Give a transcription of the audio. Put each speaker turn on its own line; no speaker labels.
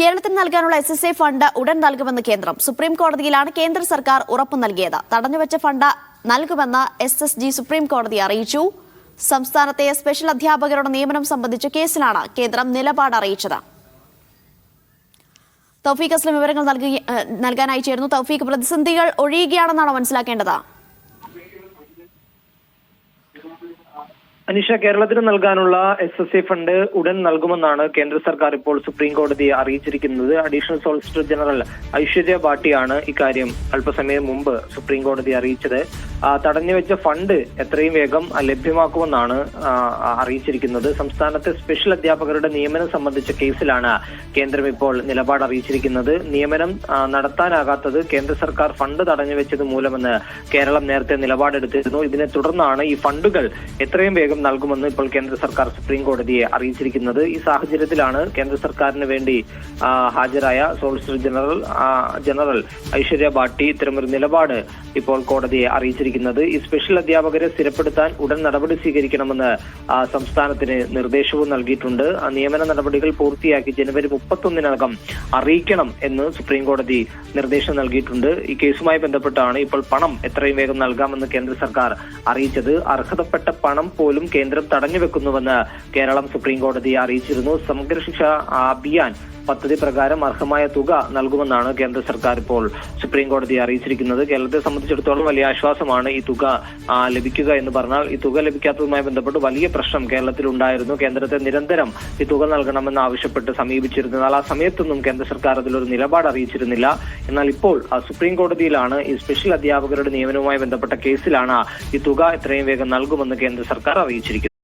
കേരളത്തിന് നൽകാനുള്ള S S A fund ഉടൻ നൽകുമെന്ന് കേന്ദ്രം. സുപ്രീം കോടതിയിലാണ് കേന്ദ്ര സർക്കാർ ഉറപ്പ് നൽകിയത്. തടഞ്ഞുവച്ച ഫണ്ട് നൽകുമെന്ന് എസ് എസ് ജി സുപ്രീം കോടതി അറിയിച്ചു. സംസ്ഥാനത്തെ സ്പെഷ്യൽ അധ്യാപകരുടെ നിയമനം സംബന്ധിച്ച കേസിലാണ് കേന്ദ്രം നിലപാട് അറിയിച്ചത്. തൗഫീഖ് അസ്ലം വിവരങ്ങൾ നൽകി നൽകാനായി ചേരുന്നു. തൗഫീഖ് പ്രതിസന്ധികൾ ഒഴിയുകയാണെന്നാണോ മനസ്സിലാക്കേണ്ടത്?
അനിഷ കേരളത്തിന് നൽകാനുള്ള എസ് എസ് എ ഫണ്ട് ഉടൻ നൽകുമെന്നാണ് കേന്ദ്ര സർക്കാർ ഇപ്പോൾ സുപ്രീം കോടതിയെ അറിയിച്ചിരിക്കുന്നത്. അഡീഷണൽ സോളിസിറ്റർ ജനറൽ ഐശ്വര്യ ഭാട്ടിയാണ് ഇക്കാര്യം അല്പസമയം മുമ്പ് സുപ്രീം കോടതി അറിയിച്ചത്. തടഞ്ഞുവെച്ച ഫണ്ട് എത്രയും വേഗം ലഭ്യമാക്കുമെന്നാണ് അറിയിച്ചിരിക്കുന്നത്. സംസ്ഥാനത്തെ സ്പെഷ്യൽ അധ്യാപകരുടെ നിയമനം സംബന്ധിച്ച കേസിലാണ് കേന്ദ്രം ഇപ്പോൾ നിലപാട് അറിയിച്ചിരിക്കുന്നത്. നിയമനം നടത്താനാകാത്തത് കേന്ദ്ര സർക്കാർ ഫണ്ട് തടഞ്ഞുവെച്ചത് മൂലമെന്ന് കേരളം നേരത്തെ നിലപാടെടുത്തിരുന്നു. ഇതിനെ തുടർന്നാണ് ഈ ഫണ്ടുകൾ എത്രയും വേഗം നൽകുമെന്ന് ഇപ്പോൾ കേന്ദ്ര സർക്കാർ സുപ്രീം കോടതിയെ അറിയിച്ചിരിക്കുന്നത്. ഈ സാഹചര്യത്തിലാണ് കേന്ദ്ര സർക്കാരിന് വേണ്ടി ഹാജരായ solicitor general general Aishwarya Bhati ഇത്തരമൊരു നിലപാട് ഇപ്പോൾ കോടതിയെ അറിയിച്ചിരിക്കുന്നത്. ഈ സ്പെഷ്യൽ അധ്യാപകരെ സ്ഥിരപ്പെടുത്താൻ ഉടൻ നടപടി സ്വീകരിക്കണമെന്ന് സംസ്ഥാനത്തിന് നിർദ്ദേശവും നൽകിയിട്ടുണ്ട്. നിയമന നടപടികൾ പൂർത്തിയാക്കി ജനുവരി മുപ്പത്തൊന്നിനകം അറിയിക്കണം എന്ന് സുപ്രീം കോടതി നിർദ്ദേശം നൽകിയിട്ടുണ്ട്. ഈ കേസുമായി ബന്ധപ്പെട്ടാണ് ഇപ്പോൾ പണം എത്രയും വേഗം നൽകാമെന്ന് കേന്ദ്ര സർക്കാർ അറിയിച്ചത്. അർഹതപ്പെട്ട പണം പോലും കേന്ദ്രം തടഞ്ഞുവെക്കുന്നുവെന്ന് കേരളം സുപ്രീം കോടതിയെ അറിയിച്ചിരുന്നു. സമഗ്ര ശിക്ഷ അഭിയാൻ പദ്ധതി പ്രകാരം അർഹമായ തുക നൽകുമെന്നാണ് കേന്ദ്ര സർക്കാർ ഇപ്പോൾ സുപ്രീം കോടതിയെ അറിയിച്ചിരിക്കുന്നത്. കേരളത്തെ സംബന്ധിച്ചിടത്തോളം വലിയ ആശ്വാസമാണ് ഈ തുക ലഭിക്കുക എന്ന് പറഞ്ഞാൽ. ഈ തുക ലഭിക്കാത്തതുമായി ബന്ധപ്പെട്ട് വലിയ പ്രശ്നം കേരളത്തിൽ ഉണ്ടായിരുന്നു. കേന്ദ്രത്തെ നിരന്തരം ഈ തുക നൽകണമെന്ന് ആവശ്യപ്പെട്ട് സമീപിച്ചിരുന്നു എന്നാൽ ആ സമയത്തൊന്നും കേന്ദ്ര സർക്കാർ അതിലൊരു നിലപാട് അറിയിച്ചിരുന്നില്ല. എന്നാൽ ഇപ്പോൾ സുപ്രീം കോടതിയിലാണ് ഈ സ്പെഷ്യൽ അധ്യാപകരുടെ നിയമനവുമായി ബന്ധപ്പെട്ട കേസിലാണ് ഈ തുക എത്രയും വേഗം നൽകുമെന്ന് കേന്ദ്ര സർക്കാർ അറിയിച്ചിരിക്കുന്നത്